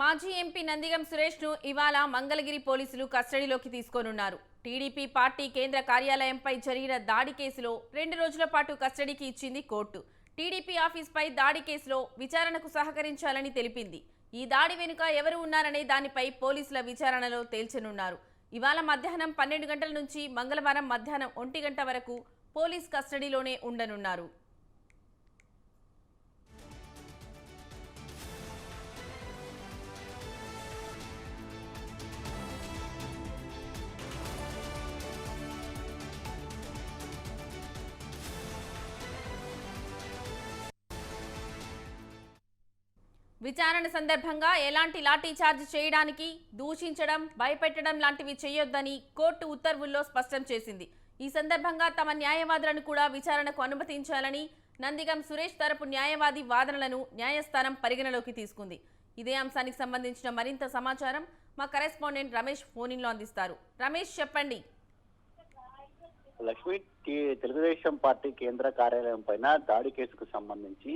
మాజీ ఎంపీ నందిగం సురేష్ను ఇవాళ మంగళగిరి పోలీసులు కస్టడీలోకి తీసుకోనున్నారు. టీడీపీ పార్టీ కేంద్ర కార్యాలయంపై జరిగిన దాడి కేసులో రెండు రోజుల పాటు కస్టడీకి ఇచ్చింది కోర్టు. టీడీపీ ఆఫీస్పై దాడి కేసులో విచారణకు సహకరించాలని తెలిపింది. ఈ దాడి వెనుక ఎవరు ఉన్నారనే దానిపై పోలీసుల విచారణలో తేల్చనున్నారు. ఇవాళ మధ్యాహ్నం పన్నెండు గంటల నుంచి మంగళవారం మధ్యాహ్నం ఒంటి గంట వరకు పోలీస్ కస్టడీలోనే ఉండనున్నారు. విచారణ సందర్భంగా ఎలాంటి లాఠీచార్జ్ చేయడానికి దూషించడం భయపెట్టడం లాంటివి చేయొద్దని కోర్టు ఉత్తర్వుల్లో స్పష్టం చేసింది. ఈ సందర్భంగా తమ న్యాయవాదులను కూడా విచారణకు అనుమతించాలని నందిగం సురేష్ తరపు న్యాయవాది వాదనలను న్యాయస్థానం పరిగణలోకి తీసుకుంది. ఇదే అంశానికి సంబంధించిన మరింత సమాచారం మా కరెస్పాండెంట్ రమేష్ ఫోనింగ్లో అందిస్తారు. రమేష్ చెప్పండి. లక్ష్మి తెలుగుదేశం పార్టీ కేంద్ర కార్యాలయం పైన దాడి కేసుకు సంబంధించి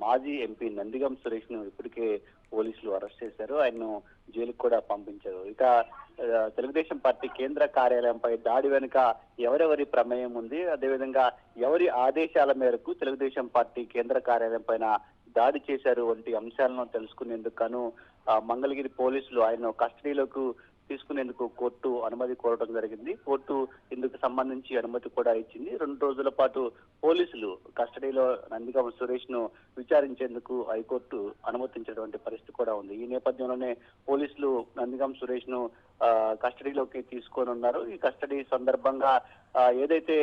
మాజీ ఎంపీ నందిగం సురేష్ను ఇప్పటికే పోలీసులు అరెస్ట్ చేశారు. ఆయన్ను జైలుకు కూడా పంపించారు. ఇక తెలుగుదేశం పార్టీ కేంద్ర కార్యాలయంపై దాడి వెనుక ఎవరెవరి ప్రమేయం ఉంది? అదేవిధంగా ఎవరి ఆదేశాల మేరకు తెలుగుదేశం పార్టీ కేంద్ర కార్యాలయం పైన దాడి చేశారు వంటి అంశాలను తెలుసుకునేందుకు గాను ఆ, మంగళగిరి పోలీసులు ఆయన కస్టడీలోకి తీసుకునేందుకు కోర్టు అనుమతి కోరడం జరిగింది. కోర్టు ఇందుకు సంబంధించి అనుమతి కూడా ఇచ్చింది. రెండు రోజుల పాటు పోలీసులు కస్టడీలో నందిగం సురేష్ను విచారించేందుకు హైకోర్టు అనుమతించినటువంటి పరిస్థితి కూడా ఉంది. ఈ నేపథ్యంలోనే పోలీసులు నందిగం సురేష్ను కస్టడీలోకి తీసుకొని ఉన్నారు. ఈ కస్టడీ సందర్భంగా ఏదైతే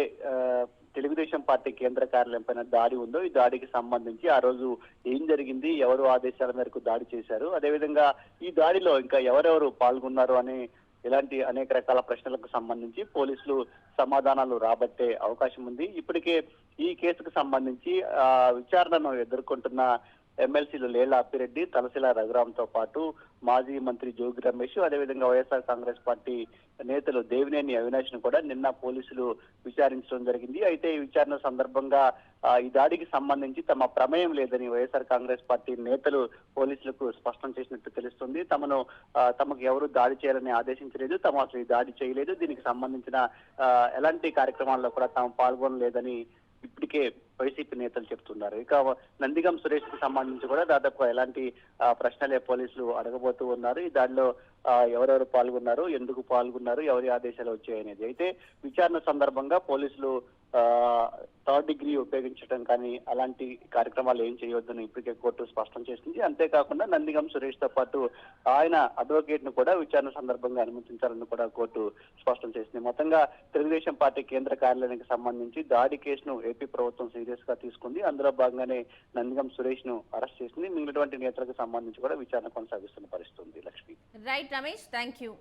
తెలుగుదేశం పార్టీ కేంద్ర కార్యాలయంపైన దాడి ఉందో ఈ దాడికి సంబంధించి ఆ రోజు ఏం జరిగింది ఎవరు ఆదేశాల మేరకు దాడి చేశారు అదేవిధంగా ఈ దాడిలో ఇంకా ఎవరెవరు పాల్గొన్నారు అని ఇలాంటి అనేక రకాల ప్రశ్నలకు సంబంధించి పోలీసులు సమాధానాలు రాబట్టే అవకాశం ఉంది. ఇప్పటికే ఈ కేసుకు సంబంధించి విచారణను ఎదుర్కొంటున్న ఎమ్మెల్సీలు లేళ్ళ అప్పిరెడ్డి తలసిల రఘురాంతో పాటు మాజీ మంత్రి జోగి రమేష్ అదేవిధంగా వైఎస్ఆర్ కాంగ్రెస్ పార్టీ నేతలు దేవినేని అవినాష్ను కూడా నిన్న పోలీసులు విచారించడం జరిగింది. అయితే ఈ విచారణ సందర్భంగా ఈ దాడికి సంబంధించి తమ ప్రమేయం లేదని వైఎస్ఆర్ కాంగ్రెస్ పార్టీ నేతలు పోలీసులకు స్పష్టం చేసినట్టు తెలుస్తుంది. తమను తమకు ఎవరు దాడి చేయాలని ఆదేశించలేదు తాము అసలు ఈ దాడి చేయలేదు. దీనికి సంబంధించిన ఎలాంటి కార్యక్రమాల్లో కూడా తాము పాల్గొనలేదని ఇప్పటికే వైసీపీ నేతలు చెప్తున్నారు. ఇక నందిగం సురేష్కి సంబంధించి కూడా దాదాపు ఎలాంటి ఆ, ప్రశ్నలే పోలీసులు అడగబోతూ ఉన్నారు. ఈ దానిలో ఎవరెవరు పాల్గొన్నారు ఎందుకు పాల్గొన్నారు ఎవరి ఆదేశాలు వచ్చాయనేది. అయితే విచారణ సందర్భంగా పోలీసులు థర్డ్ డిగ్రీ ఉపయోగించడం కానీ అలాంటి కార్యక్రమాలు ఏం చేయొద్దని ఇప్పటికే కోర్టు స్పష్టం చేసింది. అంతేకాకుండా నందిగం సురేష్తో పాటు ఆయన అడ్వకేట్ను కూడా విచారణ సందర్భంగా అనుమతించాలని కూడా కోర్టు స్పష్టం చేసింది. మొత్తంగా తెలుగుదేశం పార్టీ కేంద్ర కార్యాలయానికి సంబంధించి దాడి కేసును ఏపీ ప్రభుత్వం సీరియస్గా తీసుకుంది. అందులో భాగంగానే నందిగం సురేష్ను అరెస్ట్ చేసింది. మిగిలినటువంటి నేతలకు సంబంధించి కూడా విచారణ కొనసాగిస్తున్న పరిస్థితి ఉంది Lakshmi. Right Ramesh thank you